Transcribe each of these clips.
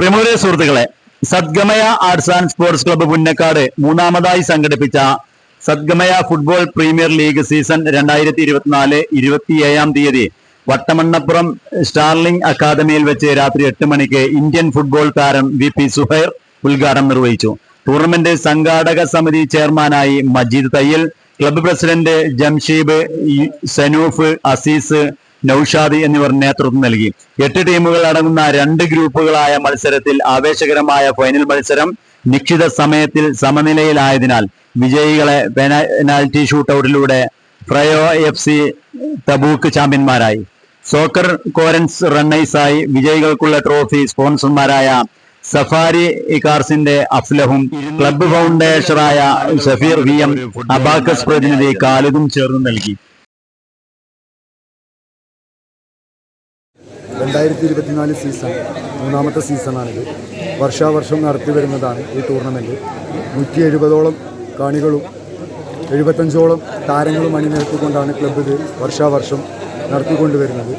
പ്രിമുഖ സുഹൃത്തുക്കളെ Sadgamaya arts and sports club Punnakkad മൂന്നാമതായി സംഘടിപ്പിച്ച Sadgamaya football premier league season രണ്ടായിരത്തി ഇരുപത്തിനാല് ഇരുപത്തിയേഴാം തീയതി വട്ടമണ്ണപ്പുറം സ്റ്റാർലിംഗ് അക്കാദമിയിൽ വെച്ച് രാത്രി എട്ട് മണിക്ക് ഇന്ത്യൻ ഫുട്ബോൾ താരം വി പി സുഹൈർ ഉദ്ഘാടനം നിർവഹിച്ചു. ടൂർണമെന്റ് സംഘാടക സമിതി ചെയർമാനായി മജീദ് തയ്യൽ ക്ലബ്ബ് പ്രസിഡന്റ് ജംഷീബ് സനൂഫ് അസീസ് നൌഷാദ് എന്നിവർ നേതൃത്വം നൽകി. എട്ട് ടീമുകൾ അടങ്ങുന്ന രണ്ട് ഗ്രൂപ്പുകളായ മത്സരത്തിൽ ആവേശകരമായ ഫൈനൽ മത്സരം നിശ്ചിത സമയത്തിൽ സമനിലയിലായതിനാൽ വിജയികളെ പെനാൽറ്റി ഷൂട്ടൌട്ടിലൂടെ ഫ്രയോ എഫ് സി തബൂക്ക് ചാമ്പ്യന്മാരായി. സോക്കർ കോരൻസ് റണ്ണേഴ്സായി വിജയികൾക്കുള്ള ട്രോഫി സ്പോൺസർമാരായ സഫാരി ഇക്കാർസിന്റെ അഫ്ലഹും ക്ലബ്ബ് ഫൗണ്ടേഷറായ ഷഫീർ വി എം അബാക്കസ് പ്രതിനിധി കാലിദും ചേർന്ന് നൽകി. രണ്ടായിരത്തി ഇരുപത്തിനാല് സീസൺ മൂന്നാമത്തെ സീസണാണിത്. വർഷാവർഷം നടത്തി വരുന്നതാണ് ഈ ടൂർണമെന്റ് നൂറ്റി എഴുപതോളം കാണികളും എഴുപത്തഞ്ചോളം താരങ്ങളും അണിനിരത്തിക്കൊണ്ടാണ് ക്ലബ്ബ് ഇത് വർഷാവർഷം നടത്തിക്കൊണ്ടുവരുന്നത്.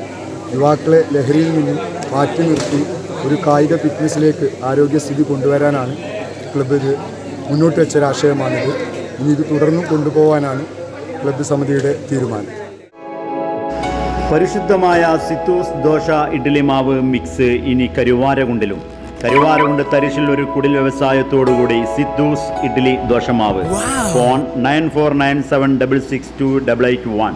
യുവാക്കളെ ലഹരിയിൽ നിന്നും മാറ്റി നിർത്തി ഒരു കായിക ഫിറ്റ്നസ്സിലേക്ക് ആരോഗ്യസ്ഥിതി കൊണ്ടുവരാനാണ് ക്ലബ്ബ് ഇത് മുന്നോട്ട് വെച്ച ഒരാശയമാണിത്. ഇനി ഇത് തുടർന്നും കൊണ്ടുപോകാനാണ് ക്ലബ്ബ് സമിതിയുടെ തീരുമാനം. പരിശുദ്ധമായ സിത്തൂസ് ദോശ ഇഡ്ഡലി മാവ് മിക്സ് ഇനി കരുവാരകുണ്ടിലും. കരുവാരകുണ്ട് തരിശിൽ ഒരു കുടിൽ വ്യവസായത്തോടുകൂടി സിത്തൂസ് ഇഡ്ഡലി ദോശ മാവ് phone nine four nine seven double six two double eight one.